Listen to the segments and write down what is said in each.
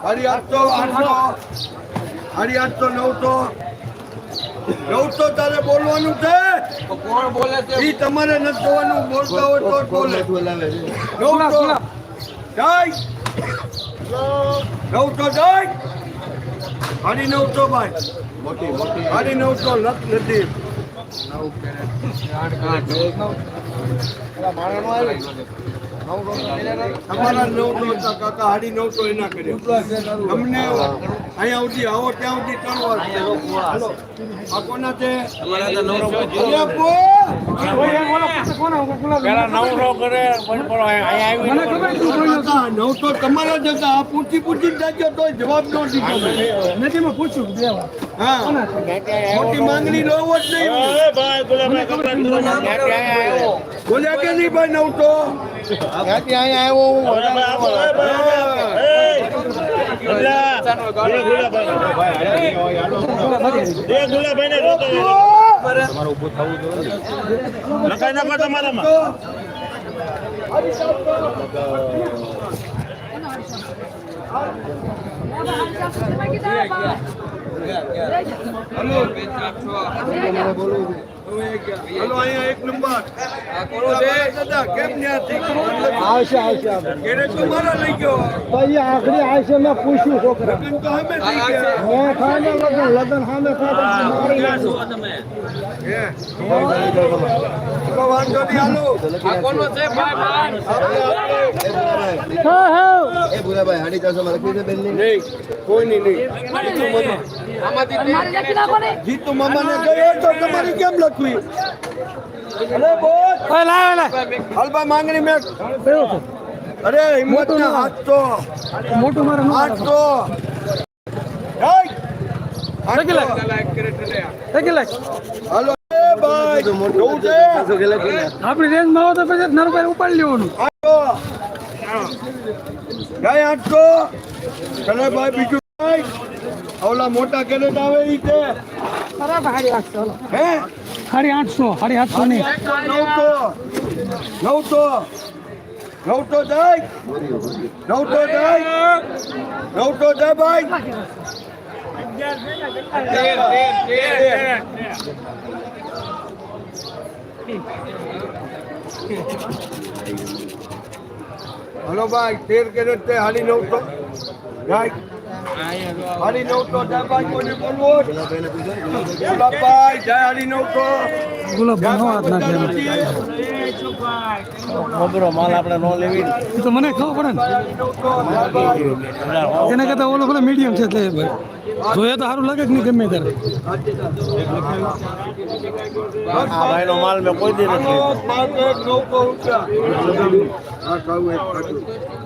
સાડી આઠસો આઠસો સાડી આઠસો નવસો નવસો તારે બોલવાનું છે કોણ બોલે છે તમારે નથી જોવાનું બોલતા હોય તો બોલે નવસો જાય નવસો જાય સાડી તો ભાઈ. સાડી તો લખ નથી. તમારા નવસો હતા કાકા હાડી નવ તો એના કર્યા. તમને અહીંયા સુધી આવો ત્યાં સુધી ત્રણ વાર આ કોના છે. નવસો તમારા જ હતા. પૂછી પૂછી જ જાજો તો જવાબ ન દીધો. હા મોટી માંગણી નો હોત નહીં. બોલ્યા કે નહીં ભાઈ નવસો ત્યાં અહીંયા એક નંબર દાદા કેમ ન્યા આવશે આવશે ઘેરે તો મારા લઈ પછી આખરી આવશે મેં પૂછ્યું છોકરા મેં ખાને લગન લગન સામે જીતુ મામાને ગયો તો તમારી કેમ બોલ હાલબા માંગણી મેં અરે હિંમત ના આઠસો મોટું મારે ભાઈ જોવું છે? આપણી રેન્જમાં આવો તો પછી નરભાઈ ઉપાડી લેવાનું. ગાય આઠસો ભાઈ બીજું ભાઈ. ઓલા મોટા કેરેટ આવે ઈ છે સાડી આઠસો હે? સાડી આઠસો સાડી આઠસો નહીં. નવસો નવસો નવસો જાય નવસો જાય નવસો જાય ભાઈ. હલો ભાઈ તેર કેરેટ તે હાડી નવસો જાય હાલી નવ તો ડાબાઈ કોને બોલવો? ગુલાબભાઈ જય હાલી નવ તો. ગુલાબ નો હાથ નાખે. એમ. માલ આપણે નો લેવી. તો મને ખબર પડે ને. એના કરતા ઓલો પેલો મીડિયમ છે એટલે જોઈએ તો સારું લાગે કે નહીં ગમે ત્યારે. આ ભાઈ માલ મેં કોઈ દી નથી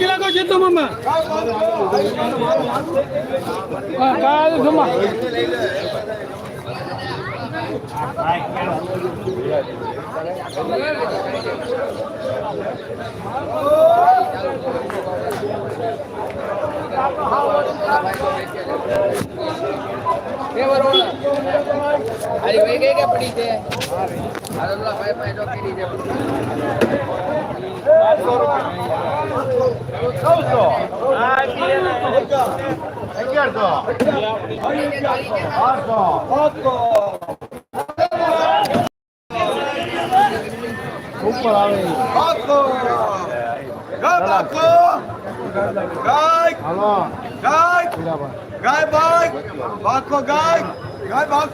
લાગો છે તો મમ્મા હા કાલ જમા અરે વહી ગઈ કે પડી છે? અરે ભાઈ ભાઈ તો કરી છે. ઉપર આવે. ગાય ગાય. ગાય. ભાઈ બાકો ગાય ગાય બાકો